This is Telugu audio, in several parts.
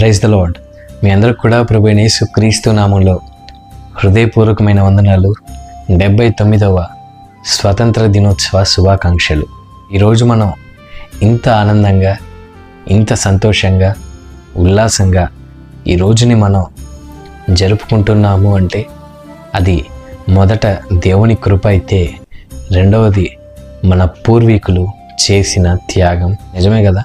ప్రైజ్ ద లాడ్ మీ అందరికి కూడా ప్రభునేసు క్రీస్తు నామంలో హృదయపూర్వకమైన వందనాలు. డెబ్బై తొమ్మిదవ స్వతంత్ర దినోత్సవ శుభాకాంక్షలు. ఈరోజు మనం ఇంత ఆనందంగా ఇంత సంతోషంగా ఉల్లాసంగా ఈ రోజుని మనం జరుపుకుంటున్నాము అంటే అది మొదట దేవుని కృప అయితే రెండవది మన పూర్వీకులు చేసిన త్యాగం. నిజమే కదా?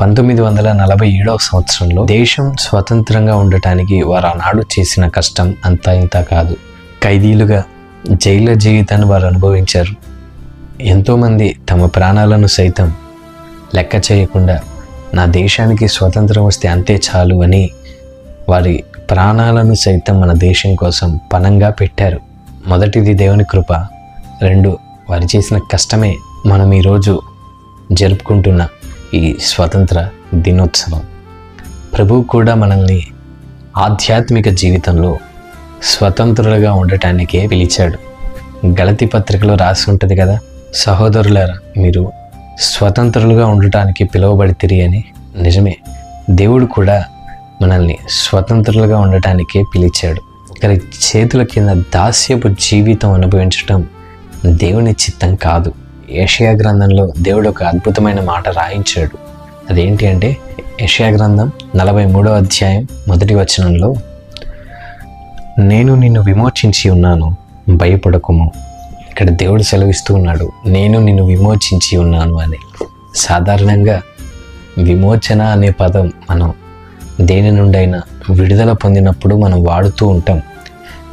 పంతొమ్మిది వందల నలభై ఏడవ సంవత్సరంలో దేశం స్వతంత్రంగా ఉండటానికి వారు ఆనాడు చేసిన కష్టం అంతా ఇంత కాదు. ఖైదీలుగా జైల జీవితాన్ని వారు అనుభవించారు. ఎంతోమంది తమ ప్రాణాలను సైతం లెక్క చేయకుండా నా దేశానికి స్వతంత్రం వస్తే అంతే చాలు అని వారి ప్రాణాలను సైతం మన దేశం కోసం పణంగా పెట్టారు. మొదటిది దేవుని కృప రెండు వారు చేసిన కష్టమే మనం ఈరోజు జరుపుకుంటున్నాం ఈ స్వతంత్ర దినోత్సవం. ప్రభువు కూడా మనల్ని ఆధ్యాత్మిక జీవితంలో స్వతంత్రులుగా ఉండటానికే పిలిచాడు. గలతి పత్రికలో రాసి ఉంటుంది కదా సహోదరులారా మీరు స్వతంత్రులుగా ఉండటానికి పిలువబడితిరి అని. నిజమే దేవుడు కూడా మనల్ని స్వతంత్రులుగా ఉండటానికే పిలిచాడు. ఒకరి చేతుల కింద దాస్యపు జీవితం అనుభవించటం దేవుని చిత్తం కాదు. ఏషియా గ్రంథంలో దేవుడు ఒక అద్భుతమైన మాట రాయించాడు. అదేంటి అంటే ఏషియా గ్రంథం నలభై మూడో అధ్యాయం మొదటి వచనంలో నేను నిన్ను విమోచించి ఉన్నాను భయపడకుము. ఇక్కడ దేవుడు సెలవిస్తూ ఉన్నాడు నేను నిన్ను విమోచించి ఉన్నాను అని. సాధారణంగా విమోచన అనే పదం మనం దేని నుండైనా విడుదల పొందినప్పుడు మనం వాడుతూ ఉంటాం.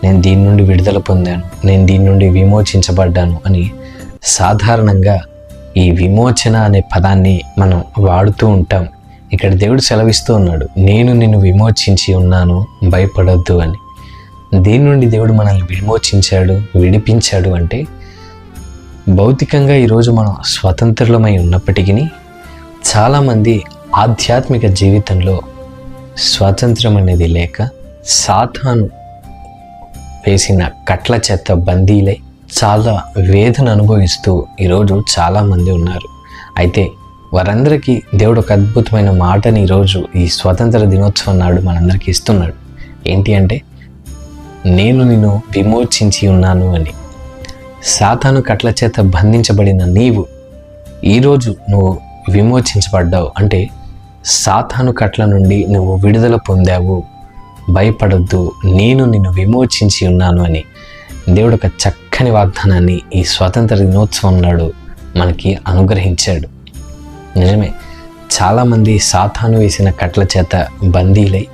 నేను దీని నుండి విడుదల పొందాను నేను దీని నుండి విమోచించబడ్డాను అని సాధారణంగా ఈ విమోచన అనే పదాన్ని మనం వాడుతూ ఉంటాం. ఇక్కడ దేవుడు సెలవిస్తూ ఉన్నాడు నేను నిన్ను విమోచించి ఉన్నాను భయపడొద్దు అని. దీని నుండి దేవుడు మనల్ని విమోచించాడు విడిపించాడు అంటే భౌతికంగా ఈరోజు మనం స్వతంత్రులమై ఉన్నప్పటికీ చాలామంది ఆధ్యాత్మిక జీవితంలో స్వాతంత్రం అనేది లేక సాతాను వేసిన కట్ల చెత్త బందీలై చాలా వేదన అనుభవిస్తూ ఈరోజు చాలామంది ఉన్నారు. అయితే వారందరికీ దేవుడు ఒక అద్భుతమైన మాటని ఈరోజు ఈ స్వతంత్ర దినోత్సవం నాడు మనందరికీ ఇస్తున్నాడు. ఏంటి అంటే నేను నిన్ను విమోచించి ఉన్నాను అని. సాతాను కట్ల చేత బంధించబడిన నీవు ఈరోజు నువ్వు విమోచించబడ్డావు. అంటే సాతాను కట్ల నుండి నువ్వు విడుదల పొందావు. భయపడొద్దు నేను నిన్ను విమోచించి ఉన్నాను అని. దేవుడు ఒక చక్కని వాగ్దానాన్ని ఈ స్వాతంత్ర దినోత్సవం నాడు మనకి అనుగ్రహించాడు. నిజమే చాలామంది సాతాను వేసిన కట్ల చేత బందీలై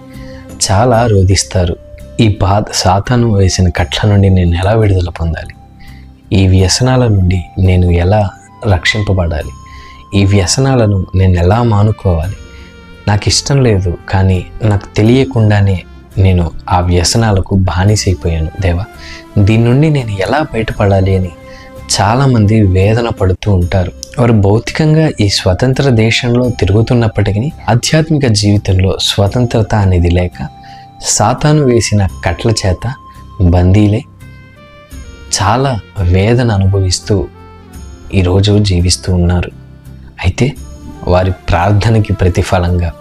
చాలా రోధిస్తారు. ఈ బాధ సాతాను వేసిన కట్ల నుండి నేను ఎలా విడుదల పొందాలి? ఈ వ్యసనాల నుండి నేను ఎలా రక్షింపబడాలి? ఈ వ్యసనాలను నేను ఎలా మానుకోవాలి? నాకు ఇష్టం లేదు కానీ నాకు తెలియకుండానే నేను ఆ వ్యసనాలకు బానిసైపోయాను దేవా. దీని నుండి నేను ఎలా బయటపడాలి అని చాలామంది వేదన పడుతూ ఉంటారు. వారు భౌతికంగా ఈ స్వతంత్ర దేశంలో తిరుగుతున్నప్పటికీ ఆధ్యాత్మిక జీవితంలో స్వతంత్రత అనేది లేక సాతాను వేసిన కట్ల చేత బందీలే చాలా వేదన అనుభవిస్తూ ఈరోజు జీవిస్తూ ఉన్నారు. అయితే వారి ప్రార్థనకి ప్రతిఫలంగా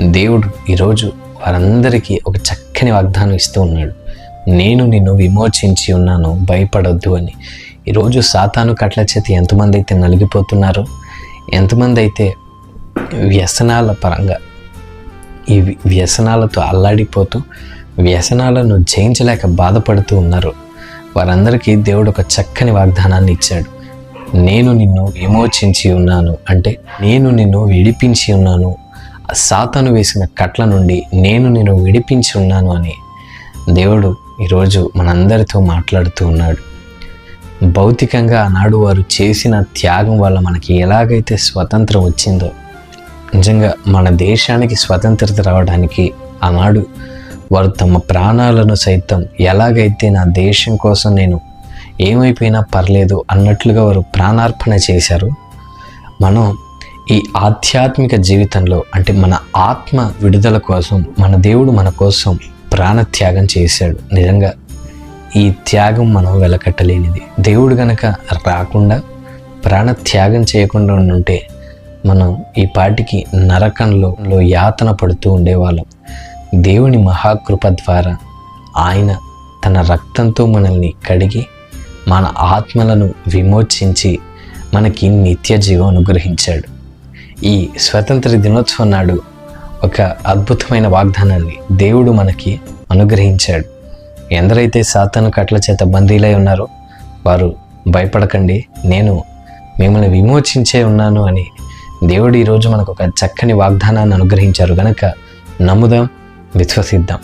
దేవుడు ఈరోజు వారందరికీ ఒక చక్కని వాగ్దానం ఇస్తూ ఉన్నాడు. నేను నిన్ను విమోచించి ఉన్నాను భయపడొద్దు అని. ఈరోజు సాతాను కట్ల చేతి ఎంతమంది అయితే నలిగిపోతున్నారో ఎంతమంది అయితే వ్యసనాల పరంగా ఈ వ్యసనాలతో అల్లాడిపోతూ వ్యసనాలను జయించలేక బాధపడుతూ ఉన్నారు వారందరికీ దేవుడు ఒక చక్కని వాగ్దానాన్ని ఇచ్చాడు. నేను నిన్ను విమోచించి ఉన్నాను అంటే నేను నిన్ను విడిపించి ఉన్నాను సాతాను వేసిన కట్ల నుండి నేను నిన్ను విడిపించి ఉన్నాను అని దేవుడు ఈరోజు మనందరితో మాట్లాడుతూ ఉన్నాడు. భౌతికంగా ఆనాడు వారు చేసిన త్యాగం వల్ల మనకి ఎలాగైతే స్వతంత్రం వచ్చిందో నిజంగా మన దేశానికి స్వతంత్రత రావడానికి ఆనాడు వారు తమ ప్రాణాలను సైతం ఎలాగైతే నా దేశం కోసం నేను ఏమైపోయినా పర్లేదు అన్నట్లుగా వారు ప్రాణార్పణ చేశారు. మనం ఈ ఆధ్యాత్మిక జీవితంలో అంటే మన ఆత్మ విడుదల కోసం మన దేవుడు మన కోసం ప్రాణత్యాగం చేశాడు. నిజంగా ఈ త్యాగం మనం వెలకట్టలేనిది. దేవుడు గనక రాకుండా ప్రాణత్యాగం చేయకుండా ఉంటే మనం ఈ పాటికి నరకంలో యాతన పడుతూ ఉండేవాళ్ళం. దేవుని మహాకృప ద్వారా ఆయన తన రక్తంతో మనల్ని కడిగి మన ఆత్మలను విమోచించి మనకి నిత్య జీవం అనుగ్రహించాడు. ఈ స్వతంత్ర దినోత్సవం నాడు ఒక అద్భుతమైన వాగ్దానాన్ని దేవుడు మనకి అనుగ్రహించాడు. ఎందరైతే సాతాను కట్ల చేత బందీలై ఉన్నారో వారు భయపడకండి నేను మిమ్మల్ని విమోచించే ఉన్నాను అని దేవుడు ఈరోజు మనకు ఒక చక్కని వాగ్దానాన్ని అనుగ్రహించారు. గనక నమ్ముదాం విశ్వసిద్దాం.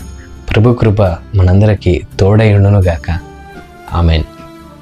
ప్రభు కృప మనందరికీ తోడై ఉండునుగాక. ఆమెన్.